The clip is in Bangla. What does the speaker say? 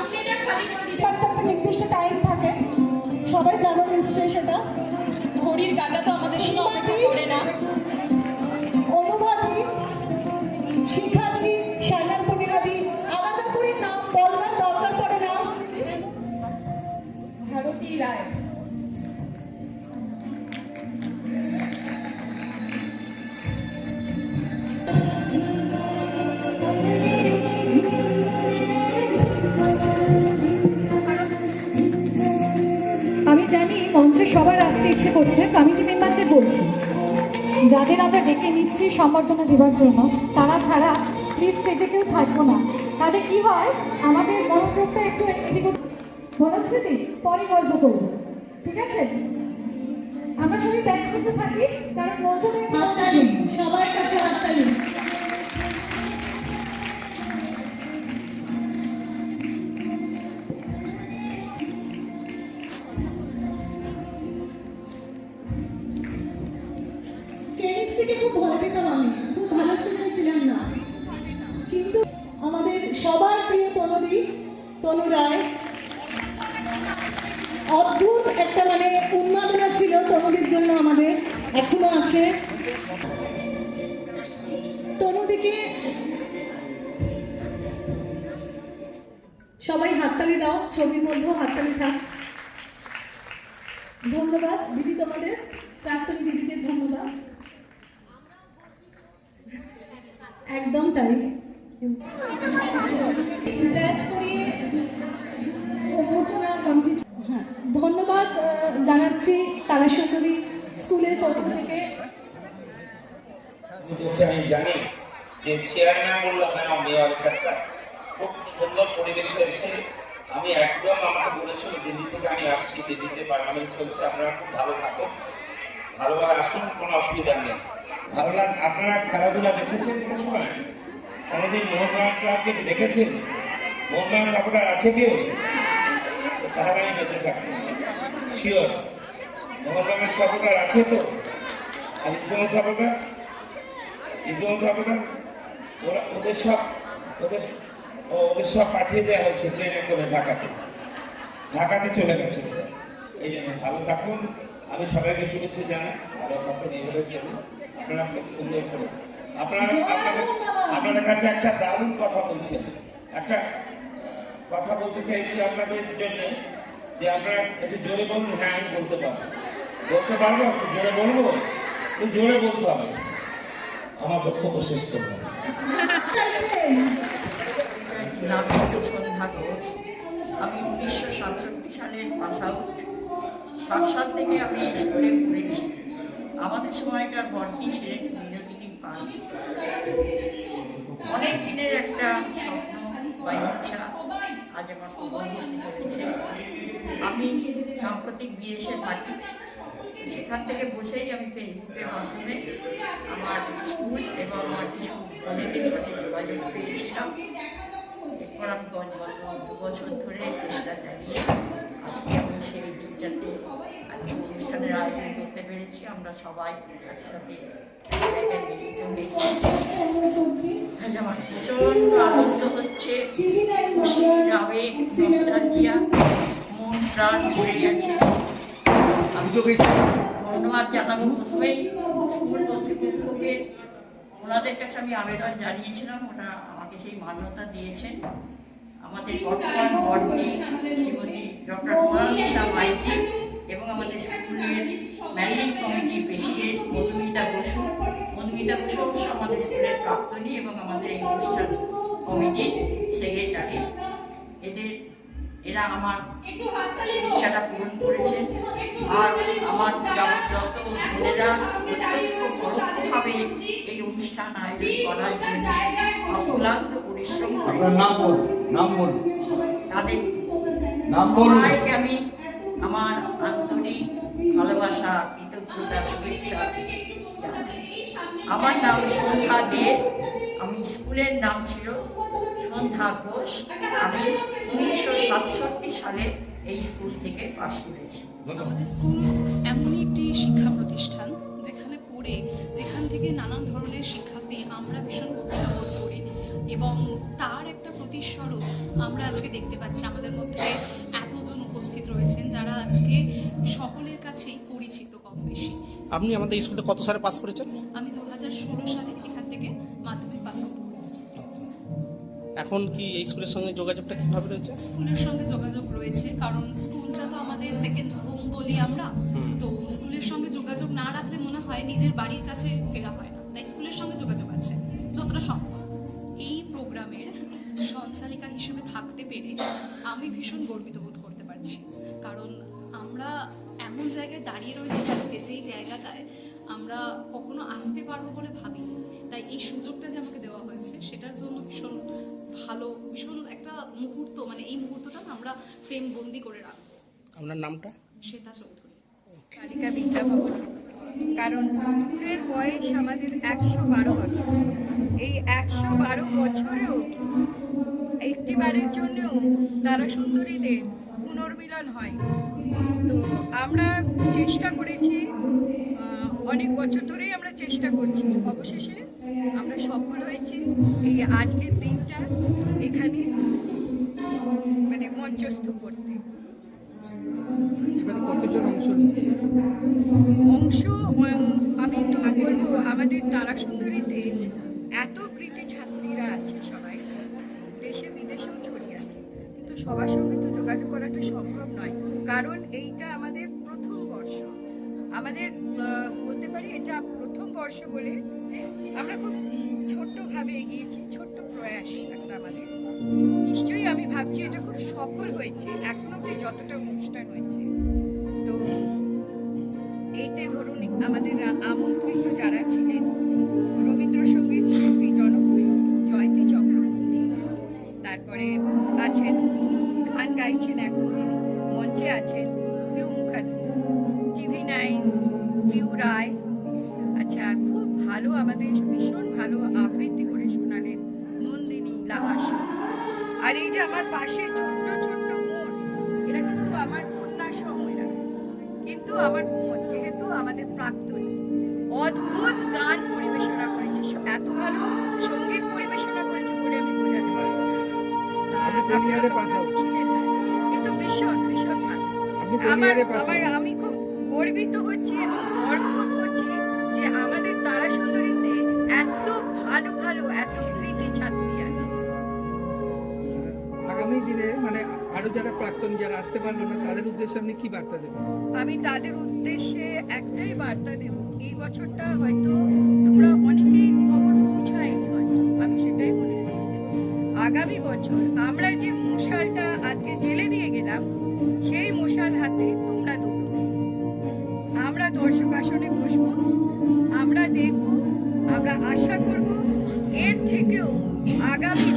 একটা টাইম থাকে। সবাই জানো নিশ্চয়ই সেটা। ঘড়ির কাটা তো আমাদের সঙ্গে অপেক্ষা করে না। মঞ্চে সবার আসতে ইচ্ছে করছে কমিটি মেম্বারদের বলছি। যাদের আমরা ডেকে নিচ্ছি সম্বর্ধনা দেওয়ার জন্য তারা ছাড়া প্লিজ স্টেজে কেউ থাকব না। তাহলে কি হয়? আমাদের মনোযোগটা একটু মনস্মৃতি পরে গল্প করব। ঠিক আছে? আমরা সবাই ব্যাক স্টেজে থাকি কারণ সবার কেমিস্ট্রিকে খুব ভয় পেতাম আমি। খুব ভালো স্টুডেন্ট ছিলাম না। কিন্তু আমাদের সবার প্রিয় তনুদি, তনু রায়, অদ্ভুত একটা একদম তাই। হ্যাঁ ধন্যবাদ জানাচ্ছি তারা সুন্দরী স্কুলের পক্ষ থেকে। আমি জানি যে চেয়ারম্যান বলল খুব সুন্দর পরিবেশে এসে আমি একদম আমাকে বলেছিল, দিল্লি থেকে আমি আসছি, দিল্লিতে পার্লামেন্ট চলছে আপনারা খুব ভালো থাকুন ভালোভাবে আসুন, কোনো অসুবিধা নেই। ভালো লাগ আপনারা খেলাধুলা দেখেছেন কোনো সময়? কোনোদিন মোহনবাগান ক্লাবকে দেখেছেন? মোহনবাগান সাপোর্টার আছে কেউ? আমি বেঁচে থাকি শিওর মোহনবাগান সাপোর্টার আছে তো? আর ইসলাম সাপোর্টার? ইসলাম সাপোর্টার? ওরা ওদের সব ওদের ওদের সব পাঠিয়ে দেওয়া হচ্ছে ট্রেনে করে ঢাকাতে। ঢাকাতে চলে গেছে। এই জন্য ভালো থাকুন। আমি সবাইকে শুভেচ্ছা জানাই। ভালো থাকুন, এইভাবে চলুন। আপনারা খুব সুন্দর করে আপনারা আপনাদের আপনাদের কাছে একটা দারুণ কথা বলছেন একটা কথা বলতে চাইছি আপনাদের জন্য যে আপনারা একটু জোরে বলুন হ্যাঁ আমি বলতে পারব। বলতে পারব? জোরে বলব? জোরে বলতে হবে। আমার বক্তব্য শেষ করব। আমি উনিশশো সাতষট্টি সালের পাস আউট। সাত সাল থেকে আমি স্কুলে পড়েছি। আমাদের সময়কার ভর্তি ছিলেন বিনোদিনী পান। অনেক দিনের একটা স্বপ্ন বা ইচ্ছা আজ আমার পূরণ হতে চলেছে। আমি সাম্প্রতিক বিয়ে এসে থাকি। সেখান থেকে বসেই আমি ফেসবুকের মাধ্যমে আমার স্কুল এবং আমার কিছু কলিগের সাথে যোগাযোগ পেয়েছিলাম। এরপর আমি গত দু বছর ধরে চেষ্টা চালিয়ে আজকে দিনটাতে আজকে অনুষ্ঠানের আয়োজন করতে পেরেছি আমরা সবাই একসাথে আমার প্রচণ্ড আনন্দ হচ্ছে। রাবে নস্টালজিয়া মন প্রাণ ভরে গেছে। ধন্যবাদ জানাব প্রথমেই স্কুল কর্তৃপক্ষকে। ওনাদের কাছে আমি আবেদন জানিয়েছিলাম ওরা আমাকে সেই মান্যতা দিয়েছেন। আমাদের বর্তমান বর্তী শ্রীমতী ডক্টর মোনালিসা মাইতি এবং আমাদের স্কুলের ম্যানেজিং কমিটির প্রেসিডেন্ট মধুমিতা বসু। মধুমিতা বসু আমাদের স্কুলের প্রাক্তনী এবং আমাদের এই অনুষ্ঠান কমিটির সেক্রেটারি। এদের, এরা আমার ইচ্ছাটা পূরণ করেছেন আর আমার যত বোনেরা প্রত্যক্ষ পরোক্ষভাবে এই অনুষ্ঠান আয়োজন করার জন্য অক্লান্ত আপনার নাম বলুন নাম বলুন। তাদের নাম বলুন আমি আমার আন্তরিক ভালোবাসা কৃতজ্ঞতা শুভেচ্ছা আমার নাম সন্ধ্যা দে। আমি স্কুলের নাম ছিল সন্ধ্যা ঘোষ। আমি উনিশশো সাতষট্টি সালে এই স্কুল থেকে পাশ করেছি। আমাদের স্কুল এমনই একটি শিক্ষা প্রতিষ্ঠান যেখানে পড়ে যেখান থেকে নানান ধরনের শিক্ষা পেয়ে আমরা ভীষণ গর্বিত এবং তার একটা প্রতিস্বরূপ আমরা আজকে দেখতে পাচ্ছি। আমাদের মধ্যে এতজন উপস্থিত রয়েছেন যারা আজকে সকলের কাছেই পরিচিত কম বেশি। আপনি আমাদের স্কুলে কত সালে পাস করেছেন? আমি দু হাজার ষোলো সালে এখান থেকে মাধ্যমিক পাস আউট এখন কি এই স্কুলের সঙ্গে যোগাযোগটা কীভাবে রয়েছে? স্কুলের সঙ্গে যোগাযোগ রয়েছে কারণ স্কুলটা তো আমাদের সেকেন্ড হোম বলি আমরা। তো স্কুলের সঙ্গে যোগাযোগ না রাখলে মনে হয় নিজের বাড়ির কাছে ফেরা হয় না। তাই স্কুলের সঙ্গে যোগাযোগ আছে যতটা সম্ভব। সঞ্চালিকা হিসেবে থাকতে পেরে আমি ভীষণ গর্বিত বোধ করতে পারছি। কারণ আমরা এমন জায়গায় দাঁড়িয়ে রয়েছি আজকে যেই জায়গাটায় আমরা কখনো আসতে পারব বলে ভাবিনি। তাই এই সুযোগটা যে আমাকে দেওয়া হয়েছে সেটার জন্য ভীষণ ভালো ভীষণ একটা মুহূর্ত মানে এই মুহূর্তটা আমরা ফ্রেম বন্দি করে রাখব। আপনার নামটা? শ্বেতা চৌধুরী। কালিকা বিদ্যা ভবনে। কারণ স্কুলের বয়স আমাদের একশো বারো বছর। এই একশো বারো বছরেও একটিবারের জন্যও তারা সুন্দরীদের পুনর্মিলন হয়। তো আমরা চেষ্টা করেছি অনেক বছর ধরেই আমরা চেষ্টা করছি। অবশেষে আমরা সফল হয়েছি এই আজকের দিনটা এখানে মানে মঞ্চস্থ করতে। কতজন অংশ অংশ আমি তো বলব আমাদের তারা সুন্দরীতে এত সবার সঙ্গে তো যোগাযোগ করাটা সম্ভব নয়। কারণ এইটা আমাদের প্রথম বর্ষ। আমাদের বলতে পারি এটা প্রথম বর্ষ বলে আমরা খুব ছোট্টভাবে এগিয়েছি, ছোট্ট প্রয়াস একটা আমাদের। নিশ্চয়ই আমি ভাবছি এটা খুব সফল হয়েছে, এখনও অব্দি যতটা অনুষ্ঠান হয়েছে। তো এইতে ধরুন আমাদের আমন্ত্রিত যারা ছিলেন, রবীন্দ্রসঙ্গীত শিল্পী তারপরে আছেন, গান গাইছেন এখন, মঞ্চে আছেন Piu Mukherjee. TV nine Piu Roy. আচ্ছা খুব ভালো আমাদের, ভীষণ ভালো আবৃত্তি করে শোনালেন নন্দিনী লাহাস আর এই যে আমার পাশে ছোট্ট ছোট্ট বোন, এরা কিন্তু আমার কন্যা সময়রা কিন্তু আমার বোন, যেহেতু আমাদের প্রাক্তন। অদ্ভুত গান out? ছিলেন না। কিন্তু ভীষণ ভীষণ ভালো আপনি পাস আমার আমি খুব গর্বিত হচ্ছি এবং গর্ববোধ করছি যে আমাদের তারা সুন্দরীতে এত ভালো ভালো এত কৃতি ছাত্রী আছে আগামী দিনে মানে আরও যারা প্রাক্তনী যারা আসতে পারল না তাদের উদ্দেশ্যে আপনি কি বার্তা দেবেন আমি তাদের উদ্দেশ্যে একটাই বার্তা দেব এই বছরটা হয়তো তোমরা অনেকেই খবর পৌঁছায়নি হয়তো আমি সেটাই মনে করছি আগামী বছর আমরা মশালটা আজকে জেলে দিয়ে গেলাম, সেই মশাল হাতে তোমরা দৌড়। আমরা দর্শক আসনে বসবো, আমরা দেখব, আমরা আশা করব, এর থেকেও আগামী